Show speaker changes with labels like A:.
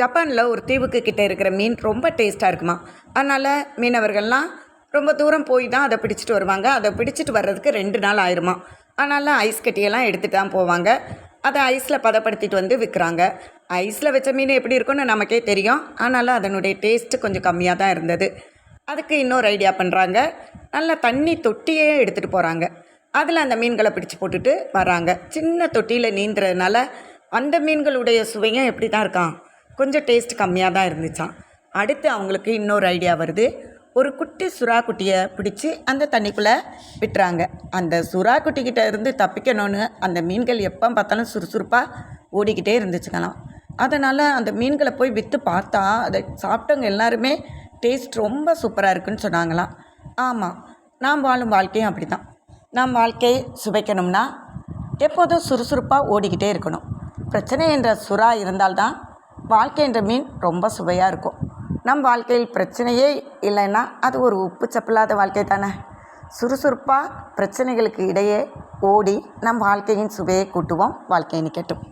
A: ஜப்பானில் ஒரு தீவுக்கு கிட்டே இருக்கிற மீன் ரொம்ப டேஸ்ட்டாக இருக்குமா? அதனால் மீனவர்கள்லாம் ரொம்ப தூரம் போய் தான் அதை பிடிச்சிட்டு வருவாங்க. அதை பிடிச்சிட்டு வர்றதுக்கு ரெண்டு நாள் ஆயிருமா? அதனால் ஐஸ் கட்டியெல்லாம் எடுத்துகிட்டு தான் போவாங்க. அதை ஐஸில் பதப்படுத்திட்டு வந்து விற்கிறாங்க ஐஸில் வச்ச மீன் எப்படி இருக்கும்னு நமக்கே தெரியும். ஆனாலும் அதனுடைய டேஸ்ட்டு கொஞ்சம் கம்மியாக தான் இருந்தது. அதுக்கு இன்னொரு ஐடியா பண்ணுறாங்க நல்ல தண்ணி தொட்டியே எடுத்துகிட்டு போகிறாங்க அதில் அந்த மீன்களை பிடிச்சி போட்டுட்டு வராங்க சின்ன தொட்டியில் நீந்துறதுனால அந்த மீன்களுடைய சுவையும் எப்படி தான் இருக்கான் கொஞ்சம் டேஸ்ட் கம்மியாக தான் இருந்துச்சான் அடுத்து அவங்களுக்கு இன்னொரு ஐடியா வருது. ஒரு குட்டி சுறா குட்டியை பிடிச்சி அந்த தண்ணிக்குள்ளே விட்டுறாங்க. அந்த சுறா குட்டிக்கிட்ட இருந்து தப்பிக்கணும்னு அந்த மீன்கள் எப்போ பார்த்தாலும் சுறுசுறுப்பாக ஓடிக்கிட்டே இருந்துச்சுங்களாம். அதனால் அந்த மீன்களை போய் விற்று பார்த்தா அதை சாப்பிட்டவங்க எல்லாருமே டேஸ்ட் ரொம்ப சூப்பராக இருக்குன்னு சொன்னாங்களாம். ஆமாம் நாம் வாழும் வாழ்க்கையும் அப்படி தான் நாம் வாழ்க்கையை சுவைக்கணும்னா எப்போதும் சுறுசுறுப்பாக ஓடிக்கிட்டே இருக்கணும். பிரச்சனை என்ற சுறா இருந்தால்தான் வாழ்க்கைன்ற மீன் ரொம்ப சுவையாக இருக்கும். நம் வாழ்க்கையில் பிரச்சனையே இல்லைன்னா அது ஒரு உப்பு சப்பில்லாத வாழ்க்கை தானே. சுறுசுறுப்பாக பிரச்சனைகளுக்கு இடையே ஓடி நம் வாழ்க்கையின் சுவையை கூட்டுவோம் வாழ்க்கை நிற்கட்டும்